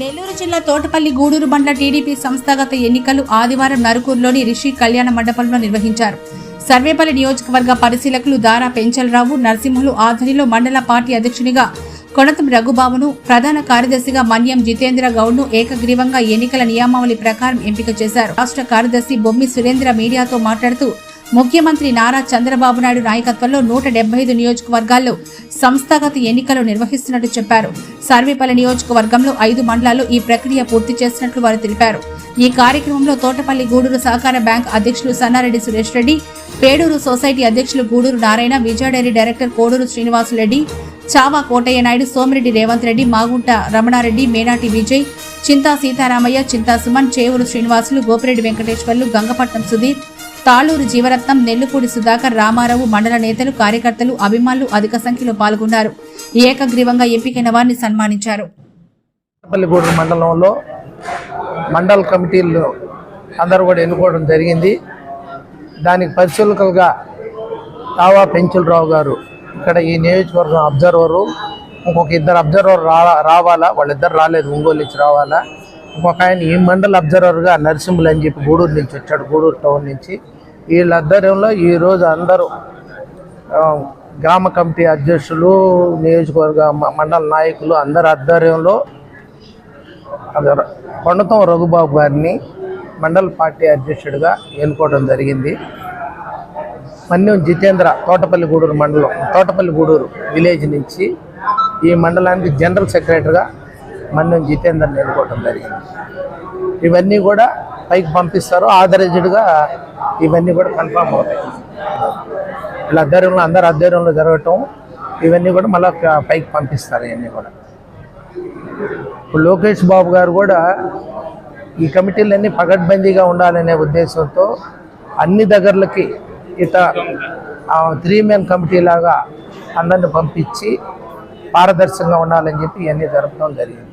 నెల్లూరు జిల్లా తోటపల్లి గూడూరు బండ్ల టీడీపీ సంస్థాగత ఎన్నికలు ఆదివారం నరుకూరులోని రిషి కళ్యాణ మండపంలో నిర్వహించారు. సర్వేపల్లి నియోజకవర్గ పరిశీలకులు దారా పెంచలరావు నరసింహులు ఆధ్వర్యంలో మండల పార్టీ అధ్యక్షునిగా కొనతం రఘుబాబును ప్రధాన కార్యదర్శిగా మన్యం జితేంద్ర గౌడ్ను ఏకగ్రీవంగా ఎన్నికల నియమావళి ప్రకారం ఎంపిక చేశారు. రాష్ట్ర కార్యదర్శి బొమ్మి సురేంద్ర మీడియాతో మాట్లాడుతూ ముఖ్యమంత్రి నారా చంద్రబాబు నాయుడు నాయకత్వంలో నూట డెబ్బై ఐదు నియోజకవర్గాల్లో సంస్థాగత ఎన్నికలు నిర్వహిస్తున్నట్టు చెప్పారు. సర్వేపల్లి నియోజకవర్గంలో ఐదు మండలాల్లో ఈ ప్రక్రియ పూర్తి చేసినట్లు వారు తెలిపారు. ఈ కార్యక్రమంలో తోటపల్లి గూడూరు సహకార బ్యాంక్ అధ్యక్షులు సన్నారెడ్డి సురేష్ రెడ్డి పేడూరు సొసైటీ అధ్యక్షులు గూడూరు నారాయణ విజయడైరీ డైరెక్టర్ కోడూరు శ్రీనివాసులరెడ్డి చావా కోటయ్య నాయుడు సోమిరెడ్డి రేవంత్ రెడ్డి మాగుంట రమణారెడ్డి మేనాటి విజయ్ చింతా సీతారామయ్య చింతా సుమన్ చేవూరు శ్రీనివాసులు గోపిరెడ్డి వెంకటేశ్వర్లు గంగపట్నం సుధీర్ తాళూరు జీవరత్నం నెల్లుపూడి సుధాకర్ రామారావు మండల నేతలు కార్యకర్తలు అభిమానులు అధిక సంఖ్యలో పాల్గొన్నారు. ఏకగ్రీవంగా ఎంపికైన వారిని సన్మానించారు. మండలంలో మండల కమిటీల్లో అందరూ కూడా ఎన్నుకోవడం జరిగింది. దానికి పరిశీలకులుగా తావా పెంచులరావు గారు ఇక్కడ ఈ నియోజకవర్గం అబ్జర్వరు ఇంకొక ఇద్దరు అబ్జర్వర్ రా రావాలా వాళ్ళిద్దరు రాలేదు ఒంగోలు నుంచి రావాలా. ఇంకొక ఆయన ఈ మండల అబ్జర్వర్గా నరసింహులు అని చెప్పి గూడూరు నుంచి వచ్చాడు గూడూరు టౌన్ నుంచి. వీళ్ళ ఆధ్వర్యంలో ఈరోజు అందరూ గ్రామ కమిటీ అధ్యక్షులు నియోజకవర్గ మ- మండల నాయకులు అందరి ఆధ్వర్యంలో కొండతం రఘుబాబు గారిని మండల పార్టీ అధ్యక్షుడిగా ఎన్నుకోవడం జరిగింది. మన్యం జితేంద్ర తోటపల్లి గూడూరు మండలం తోటపల్లి గూడూరు విలేజ్ నుంచి ఈ మండలానికి జనరల్ సెక్రటరీగా మన్యం జితేందర్ని ఎన్నుకోవడం జరిగింది. ఇవన్నీ కూడా పైకి పంపిస్తారు ఆథరైజ్డ్గా ఇవన్నీ కూడా కన్ఫామ్ అవుతాయి. వీళ్ళ ఆధ్వర్యంలో అందరి ఆధ్వర్యంలో జరగటం ఇవన్నీ కూడా మళ్ళీ పైకి పంపిస్తారు ఇవన్నీ కూడా. ఇప్పుడు లోకేష్ బాబు గారు కూడా ఈ కమిటీలన్నీ పగడ్బందీగా ఉండాలనే ఉద్దేశంతో అన్ని దగ్గరలకి ఇత త్రీ మెన్ కమిటీ లాగా అందరిని పంపించి పారదర్శకంగా ఉండాలని చెప్పి ఇవన్నీ జరపడం జరిగింది.